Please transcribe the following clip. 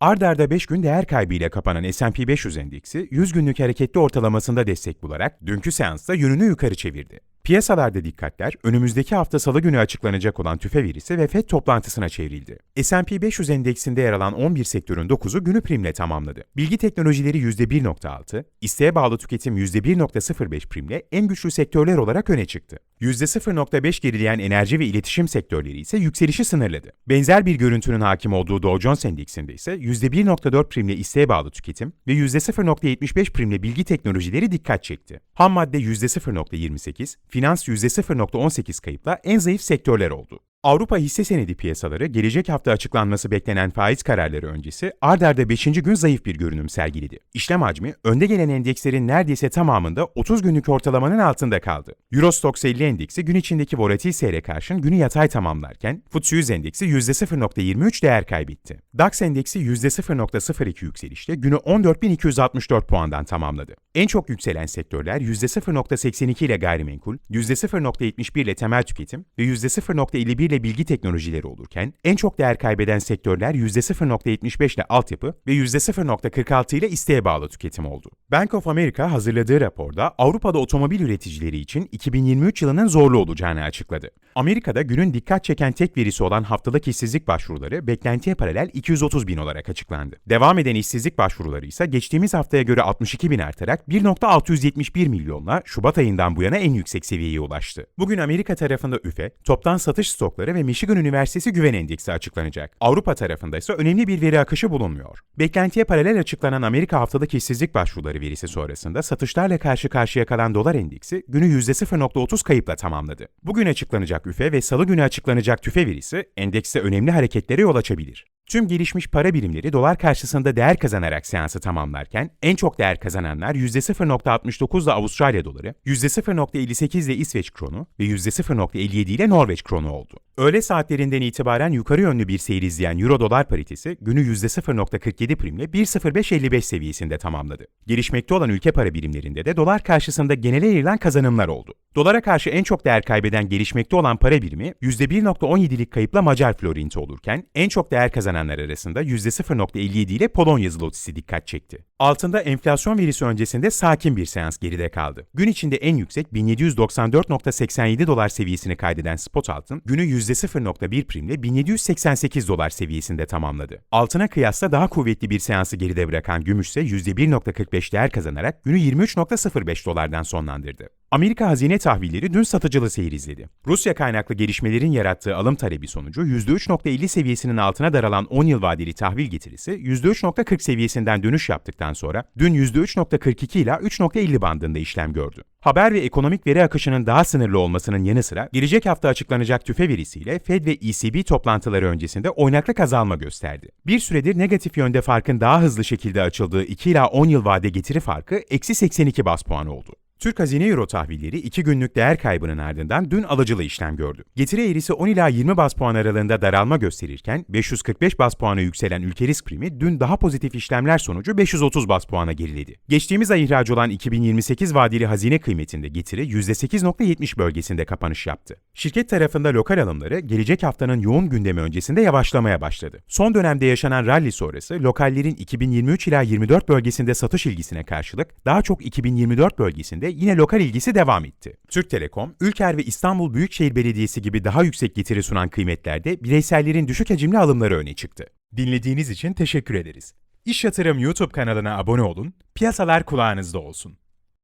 Ard arda 5 gün değer kaybıyla kapanan S&P 500 endeksi 100 günlük hareketli ortalamasında destek bularak dünkü seansta yönünü yukarı çevirdi. Piyasalarda dikkatler önümüzdeki hafta salı günü açıklanacak olan tüfe verisi ve FED toplantısına çevrildi. S&P 500 endeksinde yer alan 11 sektörün 9'u günü primle tamamladı. Bilgi teknolojileri %1.6, isteğe bağlı tüketim %1.05 primle en güçlü sektörler olarak öne çıktı. %0.5 gerileyen enerji ve iletişim sektörleri ise yükselişi sınırladı. Benzer bir görüntünün hakim olduğu Dow Jones Endeksinde ise %1.4 primle isteğe bağlı tüketim ve %0.75 primle bilgi teknolojileri dikkat çekti. Ham madde %0.28, finans %0.18 kayıpla en zayıf sektörler oldu. Avrupa hisse senedi piyasaları gelecek hafta açıklanması beklenen faiz kararları öncesi ard arda 5. gün zayıf bir görünüm sergiledi. İşlem hacmi önde gelen endekslerin neredeyse tamamında 30 günlük ortalamanın altında kaldı. Eurostoxx 50 endeksi gün içindeki volatil seyre karşın günü yatay tamamlarken FTSE 100 endeksi %0.23 değer kaybetti. DAX endeksi %0.02 yükselişle günü 14.264 puandan tamamladı. En çok yükselen sektörler %0.82 ile gayrimenkul, %0.71 ile temel tüketim ve %0.51 ile bilgi teknolojileri olurken en çok değer kaybeden sektörler %0.75 ile altyapı ve %0.46 ile isteğe bağlı tüketim oldu. Bank of America hazırladığı raporda Avrupa'da otomobil üreticileri için 2023 yılının zorlu olacağını açıkladı. Amerika'da günün dikkat çeken tek verisi olan haftalık işsizlik başvuruları beklentiye paralel 230 bin olarak açıklandı. Devam eden işsizlik başvuruları ise geçtiğimiz haftaya göre 62 bin artarak 1.671 milyonla Şubat ayından bu yana en yüksek seviyeye ulaştı. Bugün Amerika tarafında üfe, toptan satış stokları ve Michigan Üniversitesi Güven Endeksi açıklanacak. Avrupa tarafında ise önemli bir veri akışı bulunmuyor. Beklentiye paralel açıklanan Amerika haftalık işsizlik başvuruları verisi sonrasında satışlarla karşı karşıya kalan dolar endeksi günü %0.30 kayıpla tamamladı. Bugün açıklanacak üfe ve salı günü açıklanacak tüfe verisi endekste önemli hareketlere yol açabilir. Tüm gelişmiş para birimleri dolar karşısında değer kazanarak seansı tamamlarken en çok değer kazananlar %0.69 ile Avustralya doları, %0.58 ile İsveç kronu ve %0.57 ile Norveç kronu oldu. Öğle saatlerinden itibaren yukarı yönlü bir seyir izleyen Euro dolar paritesi günü %0.47 primle 1.0555 seviyesinde tamamladı. Gelişmekte olan ülke para birimlerinde de dolar karşısında genele yayılan kazanımlar oldu. Dolara karşı en çok değer kaybeden gelişmekte olan para birimi %1.17'lik kayıpla Macar florinti olurken en çok değer kazananlar arasında %0.57 ile Polonya zlotisi dikkat çekti. Altında enflasyon verisi öncesinde sakin bir seans geride kaldı. Gün içinde en yüksek 1794.87 dolar seviyesini kaydeden spot altın günü %0.1 primle 1788 dolar seviyesinde tamamladı. Altına kıyasla daha kuvvetli bir seansı geride bırakan gümüş ise %1.45 değer kazanarak günü 23.05 dolardan sonlandırdı. Amerika hazine tahvilleri dün satıcılı seyir izledi. Rusya kaynaklı gelişmelerin yarattığı alım talebi sonucu %3.50 seviyesinin altına daralan 10 yıl vadeli tahvil getirisi %3.40 seviyesinden dönüş yaptıktan sonra dün %3.42 ile 3.50 bandında işlem gördü. Haber ve ekonomik veri akışının daha sınırlı olmasının yanı sıra gelecek hafta açıklanacak tüfe verisiyle Fed ve ECB toplantıları öncesinde oynaklık azalma gösterdi. Bir süredir negatif yönde farkın daha hızlı şekilde açıldığı 2 ila 10 yıl vade getiri farkı eksi 82 bas puan oldu. Türk Hazine Euro tahvilleri 2 günlük değer kaybının ardından dün alıcılı işlem gördü. Getiri eğrisi 10 ila 20 bas puan aralığında daralma gösterirken 545 bas puana yükselen ülke risk primi dün daha pozitif işlemler sonucu 530 bas puana geriledi. Geçtiğimiz ay ihraç olan 2028 vadeli hazine kıymetinde getiri %8.70 bölgesinde kapanış yaptı. Şirket tarafında lokal alımları gelecek haftanın yoğun gündemi öncesinde yavaşlamaya başladı. Son dönemde yaşanan rally sonrası lokallerin 2023 ila 24 bölgesinde satış ilgisine karşılık daha çok 2024 bölgesinde yine lokal ilgisi devam etti. Türk Telekom, Ülker ve İstanbul Büyükşehir Belediyesi gibi daha yüksek getiri sunan kıymetlerde bireysellerin düşük hacimli alımları öne çıktı. Dinlediğiniz için teşekkür ederiz. İş Yatırım YouTube kanalına abone olun, piyasalar kulağınızda olsun.